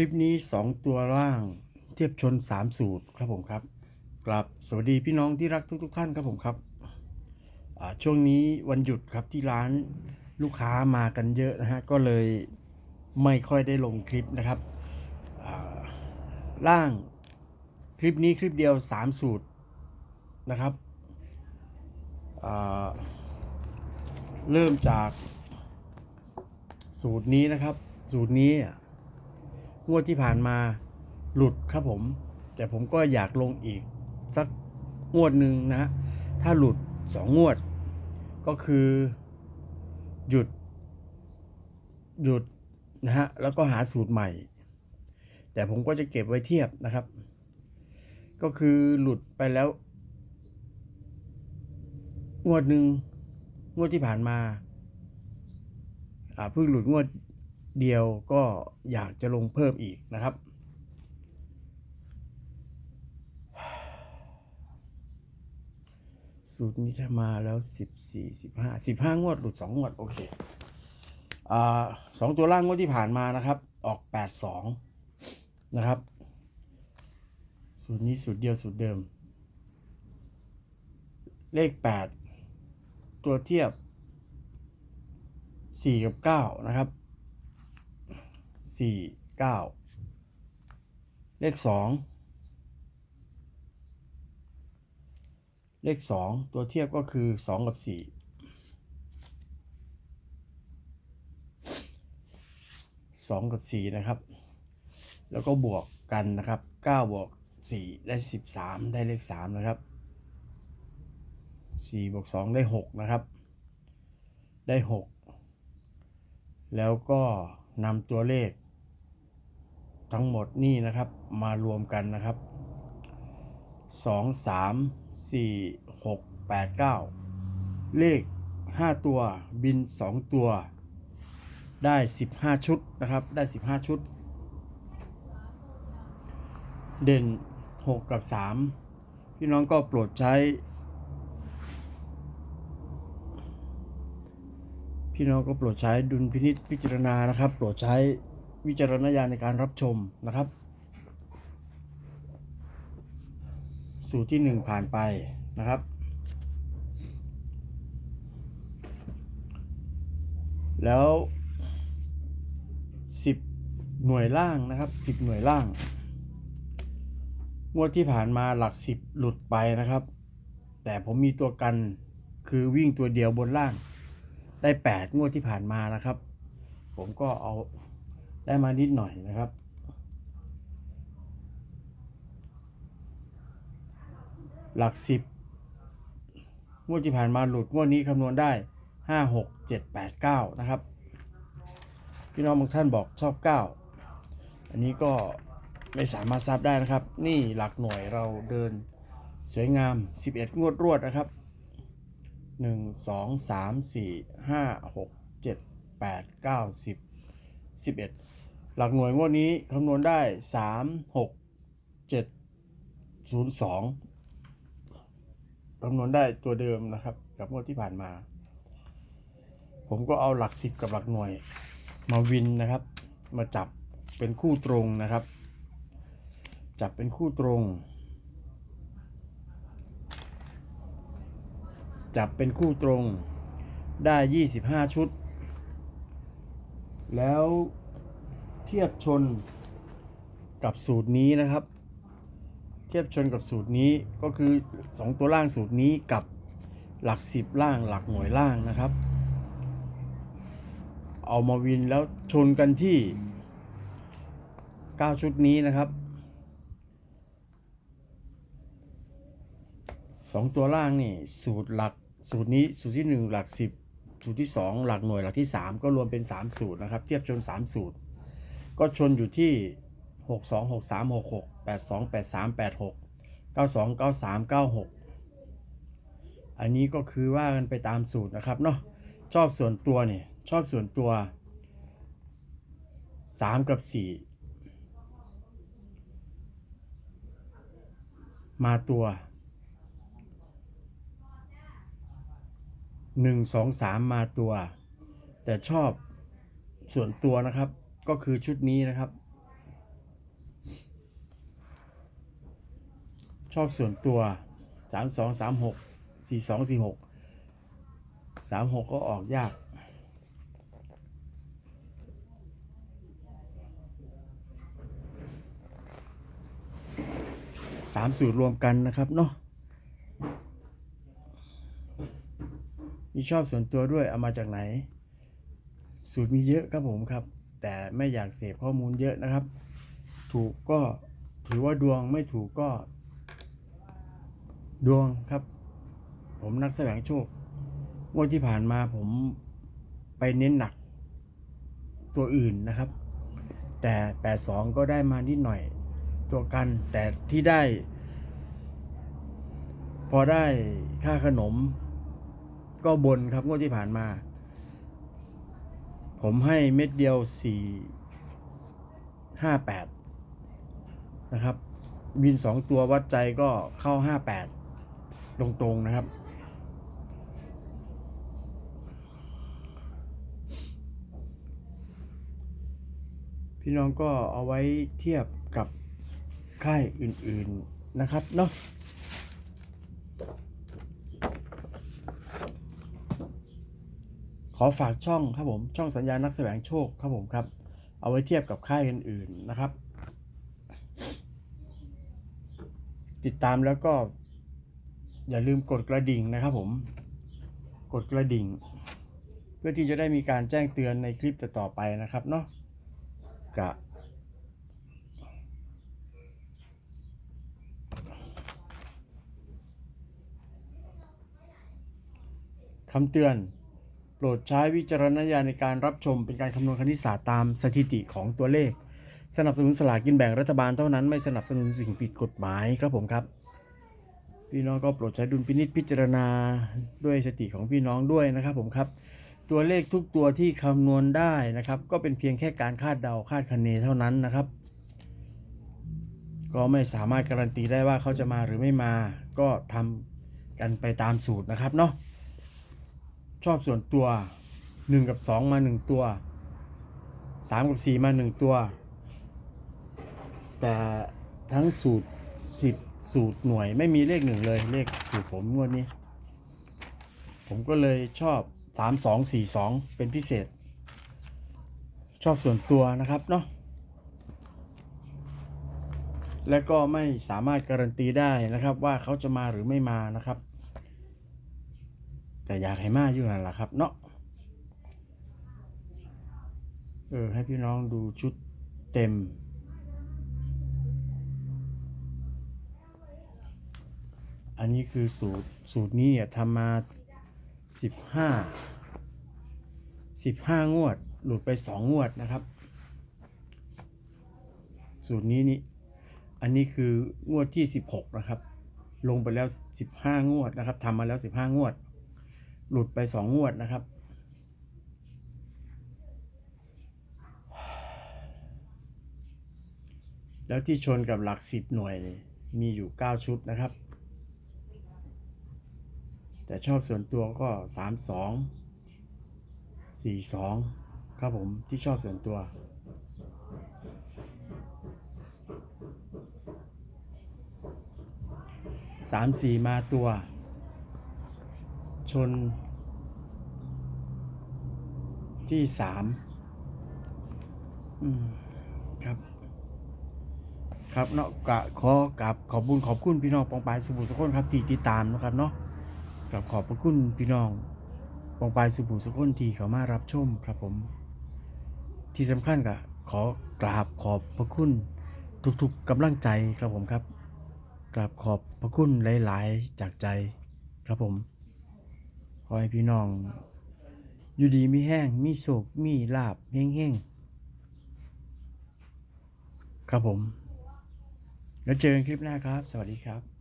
ลิปนี้ 2 ตัวล่างเทียบชน 3 สูตรครับผมครับกลับสวัสดีพี่น้องที่รักทุก ๆ ท่านครับผมครับช่วงนี้วันหยุดครับที่ร้านลูกค้ามากันเยอะนะฮะก็เลยไม่ค่อยได้ลงคลิปนะครับอ่าล่างคลิปนี้คลิปเดียว 3 สูตรนะครับเริ่มจากสูตรนี้นะครับ สูตรนี้ งวดที่ผ่านมาหลุดครับผม แต่ผมก็อยากลงอีกสักงวดหนึ่งนะ ถ้าหลุดสองงวด ก็คือหยุด หยุดนะฮะ แล้วก็หาสูตรใหม่ แต่ผมก็จะเก็บไว้เทียบนะครับ ก็คือหลุดไปแล้ว งวดหนึ่งงวดที่ผ่านมา อ่าเพิ่งหลุดงวด เดียวก็อยากจะลงเพิ่มอีกนะครับ สูตรนี้ถ้ามาแล้วสิบสี่สิบห้าสิบห้างวดหลุดสองงวด โอเคอสองตัวล่างงวดที่ผ่านมานะครับ ออกแปดสองนะครับ สูตรนี้สูตรเดียวสูตรเดิม เลขแปดตัวเทียบสี่กับเก้านะครับ สี่เก้าเลขสองเลขสองตัวเทียบก็คือสองกับสี่สองกับสี่นะครับ แล้วก็บวกกันนะครับเก้าบวกสี่ได้สิบสามได้เลขสามนะครับสี่บวกสองได้หกนะครับ ได้หกแล้วก็นำตัวเลข ทั้งหมดนี่นะครับมารวมกันนะครับ 2 3 4 6 8 9 เลข 5 ตัวบิน 2 ตัว ได้ 15 ชุดนะครับ ได้ 15 ชุด เด่น 6 กับ 3 พี่น้องก็โปรดใช้ พี่น้องก็โปรดใช้ดุลพินิษพิจารณานะครับ โปรดใช้ วิจารณญาณในการรับชมนะครับ สูตรที่หนึ่งผ่านไปนะครับ แล้วสิบหน่วยล่างนะครับสิบหน่วยล่างงวดที่ผ่านมาหลักสิบหลุดไปนะครับ แต่ผมมีตัวกันคือวิ่งตัวเดียวบนล่างได้แปดงวดที่ผ่านมานะครับ ผมก็เอา ได้มานิดหน่อยนะครับ หลักสิบงวดที่ผ่านมาหลุดงวดนี้คำนวณได้ห้าหกเจ็ดแปดเก้านะครับ พี่น้องบางท่านบอกชอบเก้าอันนี้ก็ไม่สามารถทราบได้นะครับ นี่หลักหน่วยเราเดินสวยงาม 11 งวดรวดนะครับหนึ่งสองสามสี่ ห้าหกเจ็ดแปดเก้าสิบเอ็ดหลักหน่วยงวดนี้คำนวณได้สามหกเจ็ดศูนย์สองคำนวณได้ตัวเดิมนะครับ กับงวดที่ผ่านมา ผมก็เอาหลักสิบกับหลักหน่วย มาวินนะครับ มาจับเป็นคู่ตรงนะครับ จับเป็นคู่ตรง จับเป็นคู่ตรงได้ 25 ชุด แล้วเทียบชนกับสูตรนี้นะครับ เทียบชนกับสูตรนี้ก็คือ 2 ตัวล่างสูตรนี้กับหลัก 10 ล่างหลักหน่วยล่างนะครับ เอามาวินแล้วชนกันที่ 9 ชุดนี้นะครับสองตัวล่างนี่สูตรหลักสูตรนี้สูตรที่ 1 หลัก 10 สูตรที่ 2 หลักหน่วยหลักที่ 3 ก็รวมเป็น 3 สูตรนะครับ เทียบชน 3 สูตร ก็ชนอยู่ที่ 6 2 6 3 6 6 8 2 8 3 8 6 9 2 9 3 9 6 อันนี้ก็คือว่ากันไปตามสูตรนะครับเนาะชอบส่วนตัวเนี่ยชอบส่วนตัว 3 กับ 4 มาตัว หนึ่งสองสามมาตัว แต่ชอบส่วนตัวนะครับ ก็คือชุดนี้นะครับ ชอบส่วนตัวสามสองสามหกสี่สองสี่หกสามหกก็ออกยากสามสูตรรวมกันนะครับเนาะ มีชอบส่วนตัวด้วยเอามาจากไหน สูตรมีเยอะครับผมครับ แต่ไม่อยากเสพข้อมูลเยอะนะครับ ถูกก็ถือว่าดวงไม่ถูกก็ ดวงครับ ผมนักแสวงโชคงวดที่ผ่านมาผมไปเน้นหนักตัวอื่นนะครับ แต่ 82 ก็ได้มานิดหน่อยตัวกัน แต่ที่ได้ พอได้ค่าขนม ก็บนครับงวดที่ผ่านมา ผมให้เม็ดเดียว4 58นะครับ วิน2ตัววัดใจก็เข้า58ตรงๆนะครับ พี่น้องก็เอาไว้เทียบกับค่ายอื่นๆนะครับเนาะ ขอฝากช่องครับผมช่องสัญญานักแสวงโชคครับผมครับ เอาไว้เทียบกับค่ายอื่นๆนะครับ ติดตามแล้วก็ อย่าลืมกดกระดิ่งนะครับผม กดกระดิ่ง เพื่อที่จะได้มีการแจ้งเตือนในคลิปต่อไปนะครับเนาะกะคำเตือน โปรดใช้วิจารณญาณในการรับชมเป็นการคำนวณคณิตศาสตร์ตามสถิติของตัวเลข สนับสนุนสลากกินแบ่งรัฐบาลเท่านั้นไม่สนับสนุนสิ่งผิดกฎหมายครับผมครับ พี่น้องก็โปรดใช้ดุลพินิจพิจารณาด้วยสติของพี่น้องด้วยนะครับผมครับ ตัวเลขทุกตัวที่คำนวณได้นะครับ ก็เป็นเพียงแค่การคาดเดาคาดคะเนเท่านั้นนะครับ ก็ไม่สามารถการันตีได้ว่าเขาจะมาหรือไม่มาก็ทำกันไปตามสูตรนะครับเนาะ ชอบส่วนตัว 1 กับ 2 มา 1 ตัว 3 กับ 4 มา 1 ตัว แต่ทั้งสูตร 10 สูตรหน่วยไม่มีเลขหนึ่งเลย เลขสูตรผมงวดนี้ ผมก็เลยชอบ 3 2 4 2 เป็นพิเศษ ชอบส่วนตัวนะครับเนาะและก็ไม่สามารถการันตีได้นะครับว่าเขาจะมาหรือไม่มานะครับ แต่อยากให้มาอยู่นั่นแหละครับ เนาะเออให้พี่น้องดูชุดเต็ม อันนี้คือสูตรสูตรนี้เนี่ยทำมา15 15งวด หลุดไป2งวดนะครับ สูตรนี้นี่อันนี้คืองวดที่16นะครับ ลงไปแล้ว15งวดนะครับทำมาแล้ว15งวด หลุดไป2งงวดนะครับ แล้วที่ชนกับหลัก10หน่วยมีอยู่ 9 ชุดนะครับ แต่ชอบส่วนตัวก็ 3 2 4 2 ครับผมที่ชอบส่วนตัวสามสี่มาตัว ชน ที่สามครับ ครับเนาะกะขอกับขอบุญขอบคุณพี่น้องปองปายสุบุสกุลครับที่ติดตามนะครับเนาะกับขอบพระคุณพี่น้องปองปายสุบุสกุลที่เขามารับชมครับผม ที่สำคัญก็ขอกราบขอบพระคุณทุกๆกำลังใจครับผมครับกราบขอบพระคุณหลาย ๆ จากใจครับผม ขอให้พี่น้อง อยู่ดีมีแห้งมีโศกมีลาบเฮ้งๆ ครับผม แล้วเจอกันคลิปหน้าครับ สวัสดีครับ